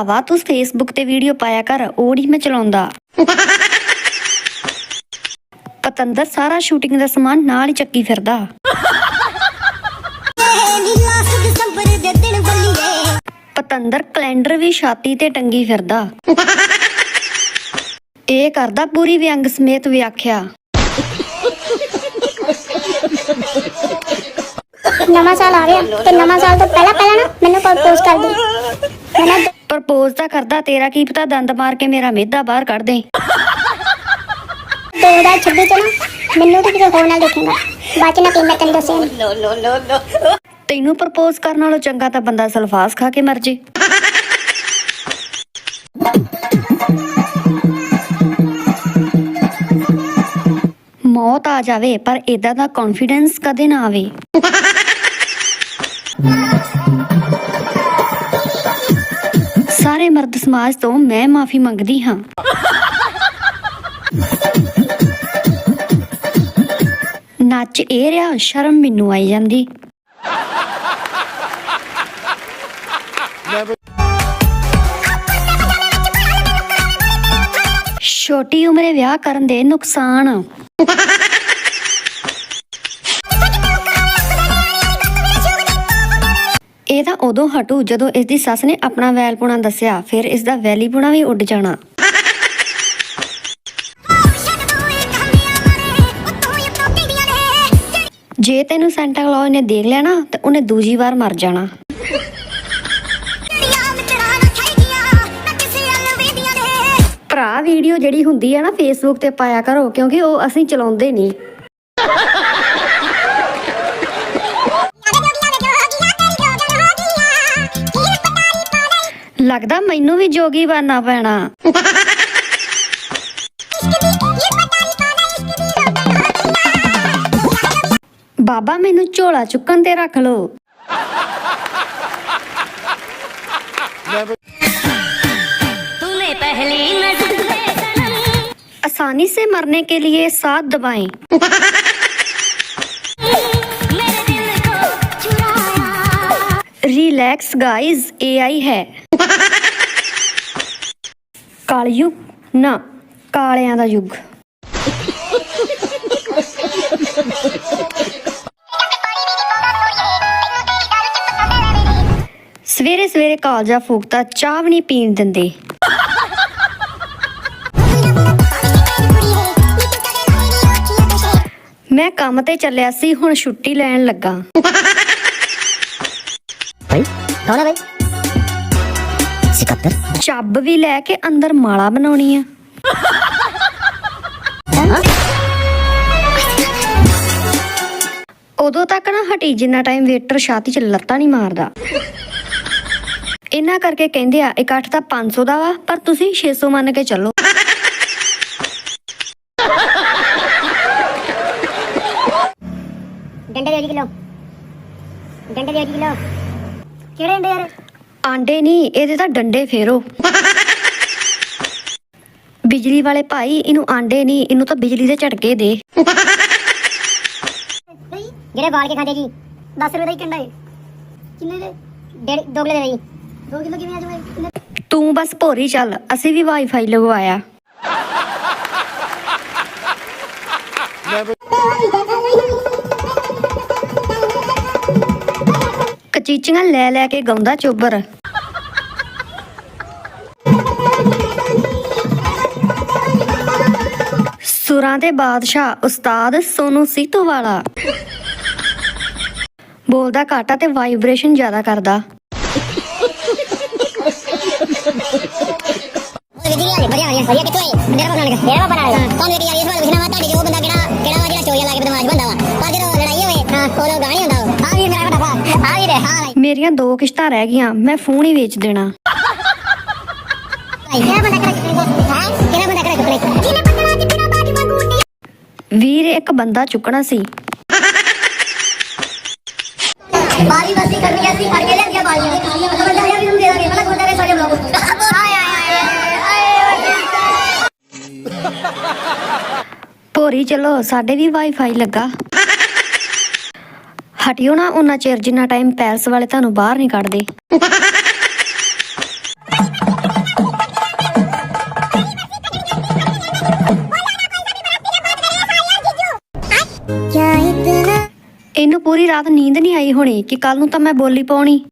ਭਰਾਵਾ, ਤੂੰ ਫੇਸਬੁੱਕ ਤੇ ਵੀਡੀਓ ਪਾਇਆ ਕਰ, ਉਹ ਨਹੀਂ ਮੈਂ ਚਲਾਉਂਦਾ। ਪਤੰਦਰ ਸਾਰਾ ਸ਼ੂਟਿੰਗ ਦਾ ਸਮਾਨ ਨਾਲ ਹੀ ਚੱਕੀ ਫਿਰਦਾ। ਪਤੰਦਰ ਕੈਲੰਡਰ ਵੀ ਛਾਤੀ ਤੇ ਟੰਗੀ ਫਿਰਦਾ। ਇਹ ਕਰਦਾ ਪੂਰੀ ਵਿਅੰਗ ਸਮੇਤ ਵਿਆਖਿਆ। ਨਵਾਂ ਸਾਲ ਆ ਗਿਆ ਤੇ ਨਵਾਂ ਸਾਲ ਤੋਂ ਪਹਿਲਾਂ ਪਹਿਲਾਂ ਨਾ ਮੈਨੂੰ ਪ੍ਰਪੋਜ਼ ਕਰ ਦੇ। ਮੈਂ ਪ੍ਰਪੋਜ਼ ਤਾਂ ਕਰਦਾ ਤੇਰਾ ਕੀ ਪਤਾ ਦੰਦ ਮਾਰ ਕੇ ਮੇਰਾ ਮਿਹਦਾ ਬਾਹਰ ਕੱਢ ਦੇ 2026 ਚ ਨਾ ਮੈਨੂੰ ਤਾਂ ਕਿਸੇ ਹੋਰ ਨਾਲ ਦੇਖੇਗਾ ਬਾਅਦ ਚ ਨਾ। ਕੀ ਮੈਂ ਤੈਨੂੰ ਦੱਸਿਆ ਤੈਨੂੰ ਪ੍ਰਪੋਜ਼ ਕਰਨ ਨਾਲੋਂ ਚੰਗਾ ਤਾਂ ਬੰਦਾ ਸਲਫਾਸ ਖਾ ਕੇ ਮਰ ਜੇ। ਮੌਤ ਆ ਜਾਵੇ ਪਰ ਇਦਾਂ ਦਾ ਕੌਨਫੀਡੈਂਸ ਕਦੇ ਨਾ ਆਵੇ। ਮਰਦ ਸਮਾਜ ਤੋਂ ਮੈਂ ਮਾਫੀ ਮੰਗਦੀ ਹਾਂ। ਨੱਚ ਇਹ ਰਿਹਾ, ਸ਼ਰਮ ਮੈਨੂੰ ਆਈ ਜਾਂਦੀ। ਛੋਟੀ ਉਮਰੇ ਵਿਆਹ ਕਰਨ ਦੇ ਨੁਕਸਾਨ। ਇਹ ਤਾਂ ਉਦੋਂ ਹਟੂ ਜਦੋਂ ਇਸ ਦੀ ਸੱਸ ਨੇ ਆਪਣਾ ਵੈਲਪੁਣਾ ਦੱਸਿਆ, ਫਿਰ ਇਸ ਦਾ ਵੈਲੀਪੁਣਾ ਵੀ ਉੱਡ ਜਾਣਾ। ਜੇ ਤੈਨੂੰ ਸੈਂਟਾ ਕਲੌਜ ਨੇ ਦੇਖ ਲਿਆ ਨਾ, ਤੇ ਉਹਨੇ ਦੂਜੀ ਵਾਰ ਮਰ ਜਾਣਾ। ਭਰਾ, ਵੀਡੀਓ ਜਿਹੜੀ ਹੁੰਦੀ ਹੈ ਨਾ ਫੇਸਬੁੱਕ ਤੇ ਪਾਇਆ ਕਰੋ, ਕਿਉਂਕਿ ਉਹ ਅਸੀਂ ਚਲਾਉਂਦੇ ਨਹੀਂ। ਲੱਗਦਾ ਮੈਨੂੰ ਵੀ ਜੋਗੀ ਬਣਨਾ ਪੈਣਾ ਬਾਬਾ ਮੈਨੂੰ ਝੋਲਾ ਚੁੱਕਣ ਤੇ ਰੱਖ ਲੋ तूने पहली नजर में सनम आसानी से मरने के लिए साथ दबाएं ਰਿਲੈਕਸ ਗਾਇਜ਼ ਏਆਈ ਹੈ। ਕਾਲਯੁਗ ਨਾ, ਕਾਲਿਆਂ ਦਾ ਯੁੱਗ। ਸਵੇਰੇ ਸਵੇਰੇ ਕਾਲਜਾ ਫੂਕਤਾ, ਚਾਹ ਵੀ ਨਹੀਂ ਪੀਣ ਦਿੰਦੇ। ਮੈਂ ਕੰਮ ਤੇ ਚੱਲਿਆ ਸੀ, ਹੁਣ ਛੁੱਟੀ ਲੈਣ ਲੱਗਾ। ਭਾਈ ਕੌਣ ਹੈ ਭਾਈ? ਸਿਕੰਦਰ ਚੱਬ ਵੀ ਲੈ ਕੇ ਅੰਦਰ ਮਾਲਾ ਬਣਾਉਣੀ ਆ। ਉਦੋਂ ਤੱਕ ਨਾ ਹਟੀ ਜਿੰਨਾ ਟਾਈਮ ਵੇਟਰ ਛਾਤੀ 'ਚ ਲੱਤਾਂ ਨਹੀਂ ਮਾਰਦਾ। ਇਹਨਾਂ ਕਰਕੇ ਕਹਿੰਦੇ ਆ ਇਕੱਠ ਤਾਂ 500 ਦਾ ਵਾ ਪਰ ਤੁਸੀਂ 600 ਮੰਨ ਕੇ ਚੱਲੋ। ਡੰਡੇ ਦੇ 1 ਕਿਲੋ। ਡੰਡੇ ਦੇ 1 ਕਿਲੋ। ਕਿਹੜੇ ਡੰਡੇ ਯਾਰ ਆਂਡੇ ਨਹੀਂ ਇਹਦੇ ਤਾਂ ਡੰਡੇ ਫੇਰੋ। ਬਿਜਲੀ ਵਾਲੇ ਭਾਈ ਇਹਨੂੰ ਆਂਡੇ ਨਹੀਂ ਇਹਨੂੰ ਤਾਂ ਬਿਜਲੀ ਦੇ ਝਟਕੇ ਦੇ। ਜਿਹੜੇ ਵਾਲ ਕੇ ਖਾਂਦੇ ਜੀ 10 ਰੁਪਏ ਦਾ ਹੀ ਡੰਡਾ ਹੈ ਕਿੰਨੇ ਦੇ? ਡੇਢ 2 ਕਿਲੋ ਦੇ ਜੀ 2 ਕਿਲੋ ਕਿਵੇਂ ਆ ਜਾਵੇ ਤੂੰ ਬਸ ਭੋਰੀ ਚੱਲ ਅਸੀਂ ਵੀ ਵਾਈਫਾਈ ਲਗਵਾਇਆ। ਕਚੀਚੀਆਂ ਲੈ ਲੈ ਕੇ ਗਾਉਂਦਾ ਚੋਬਰ। ਸੁਰਾਂ ਦੇ ਬਾਦਸ਼ਾਹ ਉਸਤਾਦ ਸੋਨੂ ਸੀਤੋ ਵਾਲਾ। ਬੋਲਦਾ ਘਾਟਾ ਤੇ ਵਾਈਬ੍ਰੇਸ਼ਨ ਜ਼ਿਆਦਾ ਕਰਦਾ। ਵਧੀਆ ਵਧੀਆ ਵਧੀਆ ਵਧੀਆ, ਕਿੱਥੋਂ ਮੇਰਾ ਬਣਾ ਲਗਾ ਮੇਰਾ ਬਣਾ ਲਗਾ ਤੁਹਾਨੂੰ ਇੱਕ ਮੇਰੀਆਂ ਦੋ ਕਿਸ਼ਤਾਂ ਰਹਿ ਗਈਆਂ, ਮੈਂ ਫੋਨ ਹੀ ਵੇਚ ਦੇਣਾ। ਵੀਰ, ਇੱਕ ਬੰਦਾ ਚੁੱਕਣਾ ਸੀ। ਬਾਰੀ ਬਸੀ ਕਰਨੀ ਅਸੀਂ ਕਰਕੇ ਲੈ ਗਿਆ ਬਾਲੀਆਂ ਬੰਦਾ ਆਇਆ ਵੀ ਨੂੰ ਦੇ ਦਾਂਗੇ ਮਤਲਬ ਗੁੰਡਾ ਦੇ ਸਾਰੇ ਲੋਕ ਆਏ ਆਏ ਆਏ ਭੋਰੀ, ਚਲੋ, ਸਾਡੇ ਵੀ ਵਾਈਫਾਈ ਲੱਗਾ। ਹਟਿਓ ਨਾ, ਉਹਨਾਂ ਚਿਰ ਜਿੰਨਾ ਟਾਈਮ ਪੈਲਸ ਵਾਲੇ ਤੁਹਾਨੂੰ ਬਾਹਰ ਨਹੀਂ ਕੱਢਦੇ। ਇਹਨੂੰ ਪੂਰੀ ਰਾਤ ਨੀਂਦ ਨਹੀਂ ਆਈ ਹੋਣੀ ਕਿ ਕੱਲ ਨੂੰ ਤਾਂ ਮੈਂ ਬੋਲੀ ਪਾਉਣੀ।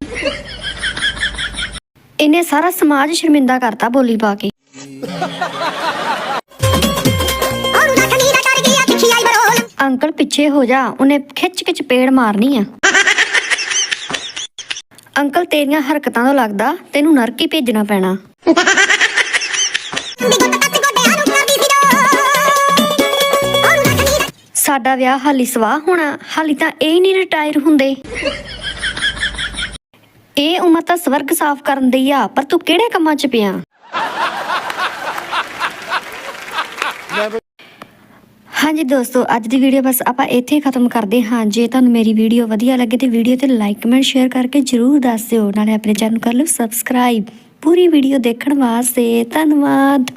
ਇਹਨੇ ਸਾਰਾ ਸਮਾਜ ਸ਼ਰਮਿੰਦਾ ਕਰਤਾ ਬੋਲੀ ਪਾ ਕੇ। ਪਿੱਛੇ ਹੋ ਜਾ, ਉਹਨੇ ਖਿੱਚ ਕੇ ਚਪੇੜ ਮਾਰਨੀ ਆ। ਅੰਕਲ, ਤੇਰੀਆਂ ਹਰਕਤਾਂ ਤੋਂ ਲੱਗਦਾ ਤੈਨੂੰ ਨਰਕ ਹੀ ਭੇਜਣਾ ਪੈਣਾ। ਸਾਡਾ ਵਿਆਹ ਹਾਲੀ ਸਵਾਹ ਹੋਣਾ, ਹਾਲੀ ਤਾਂ ਇਹ ਹੀ ਨਹੀਂ ਰਿਟਾਇਰ ਹੁੰਦੇ। ਇਹ ਉਮਰ ਤਾਂ ਸਵਰਗ ਸਾਫ਼ ਕਰਨ ਦੀ ਆ, ਪਰ ਤੂੰ ਕਿਹੜੇ ਕੰਮਾਂ 'ਚ ਪਿਆ? ਹਾਂਜੀ ਦੋਸਤੋ, ਅੱਜ ਦੀ ਵੀਡੀਓ ਬਸ ਆਪਾਂ ਇੱਥੇ ਖਤਮ ਕਰਦੇ ਹਾਂ। ਜੇ ਤੁਹਾਨੂੰ ਮੇਰੀ ਵੀਡੀਓ ਵਧੀਆ ਲੱਗੇ ਤੇ ਵੀਡੀਓ ਤੇ ਲਾਈਕ ਕਮੈਂਟ ਸ਼ੇਅਰ ਕਰਕੇ ਜਰੂਰ ਦੱਸ ਦਿਓ। ਨਾਲੇ ਆਪਣੇ ਚੈਨਲ ਕਰ ਲਓ ਸਬਸਕ੍ਰਾਈਬ ਪੂਰੀ ਵੀਡੀਓ ਦੇਖਣ ਵਾਸਤੇ ਧੰਨਵਾਦ।